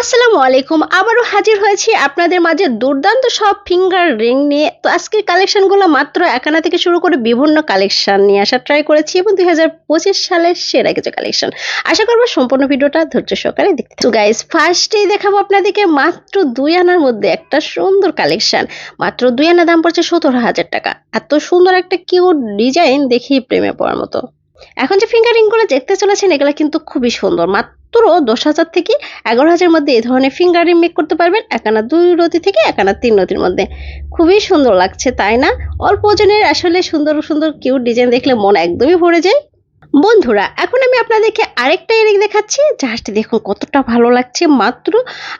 আসসালামু আলাইকুম। আবারও হাজির হয়েছি আপনাদের মাঝে দুর্দান্ত সব ফিঙ্গার রিং নিয়ে। তো আজকের কালেকশনগুলো মাত্র একানা থেকে শুরু করে বিভিন্ন কালেকশন নিয়ে ট্রাই করেছি এবং দুই হাজার পঁচিশ সালের সেরা কিছু কালেকশন। আশা করব সম্পূর্ণ ভিডিওটা ধৈর্য সহকারে দেখতে তো গাইজ ফার্স্টেই দেখাবো আপনাদেরকে মাত্র দুই আনার মধ্যে একটা সুন্দর কালেকশন। মাত্র দুই আনা দাম পড়ছে সতেরো হাজার টাকা। এত সুন্দর একটা কিউট ডিজাইন দেখি প্রেমে পড়ার মতো। এখন যে ফিঙ্গারিংগুলো দেখতে চলেছেন, এগুলো কিন্তু খুবই সুন্দর। মাত্র দশ হাজার থেকে এগারো হাজার মধ্যে এই ধরনের ফিঙ্গারিং মেক করতে পারবেন একানা দুই রতি থেকে একানা তিন রতির মধ্যে। খুবই সুন্দর লাগছে, তাই না? অল্প ওজনের আসলে সুন্দর সুন্দর কিউট ডিজাইন দেখলে মন একদমই ভরে যায়। বন্ধুরা, এখন আমি আপনাদেরকে আরেকটা ইয়ারিং দেখাচ্ছি জাস্ট দেখুন কতটা ভালো লাগছে। মাত্র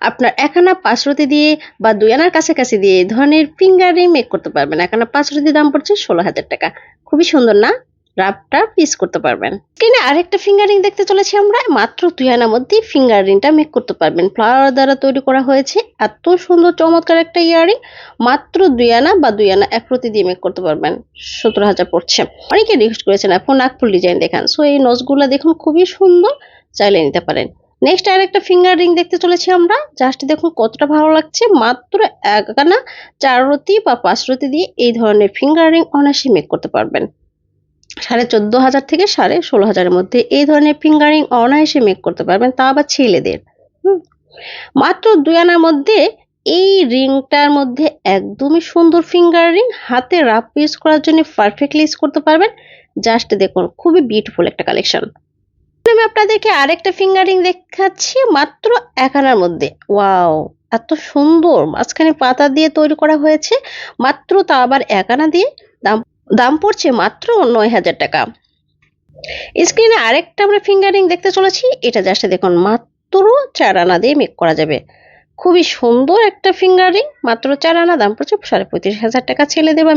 আপনার একানা পাঁচ রতি দিয়ে বা দুই আনার কাছাকাছি দিয়ে এই ধরনের ফিঙ্গারিং মেক করতে পারবেন। একানা পাঁচ রতি দাম পড়ছে ষোলো হাজার টাকা। খুবই সুন্দর না? রাফটা পিস করতে পারবেন। স্ক্রিনে আরেকটা ফিঙ্গারিং দেখতে চলেছি আমরা, মাত্র দুই আনার মধ্যে ফিঙ্গারিংটা মেক করতে পারবেন। ফ্লাওয়ার দ্বারা তৈরি করা হয়েছে, এত সুন্দর, চমৎকার একটা ইয়ারিং মাত্র দুই আনা বা দুই আনা এক প্রতি দিয়ে মেক করতে পারবেন। সতেরো হাজার পড়ছে। অনেকে রিকোয়েস্ট করেছেন, এখন নাকফুল ডিজাইন দেখান। সো এই নজগুলো দেখুন, খুবই সুন্দর। চাইলে নিতে পারেন। নেক্সট আরেকটা ফিঙ্গার রিং দেখতে চলেছি আমরা। জাস্ট দেখুন কতটা ভালো লাগছে। মাত্র এক আনা চার রতি বা পাঁচ রতি দিয়ে এই ধরনের ফিঙ্গার রিং অনায়াসে মেক করতে পারবেন। সাড়ে চোদ্দ হাজার থেকে সাড়ে ষোলো হাজারের মধ্যে এই ধরনের ফিঙ্গারিং অনায়াসে মেক করতে পারবেন, তা আবার ছেলেদের। মাত্র দুই আনার মধ্যে এই রিংটার মধ্যে একদমই সুন্দর ফিঙ্গার রিং হাতে রাফ ইউজ করার জন্য পারফেক্টলি ইউজ করতে পারবেন। জাস্ট দেখুন, খুবই বিউটিফুল একটা কালেকশন আমি আপনাদেরকে আরেকটা ফিঙ্গারিং দেখাচ্ছি, মাত্র এক আনার মধ্যে। ওয়াও এত সুন্দর, মাঝখানে পাতা দিয়ে তৈরি করা হয়েছে, মাত্র তা আবার এক আনা দিয়ে। দাম দাম পড়ছে মাত্র নয় হাজার টাকা। স্ক্রিনে আরেকটা আমরা ফিঙ্গারিং দেখতে চলেছি, এটা জাস্ট দেখুন, মাত্র চার আনা দিয়ে মেক করা যাবে। খুবই সুন্দর একটা ফিঙ্গারিং, মাত্র চার আনা, দাম পড়ছে সাড়ে পঁয়ত্রিশ হাজার টাকা। ছেলে দেবা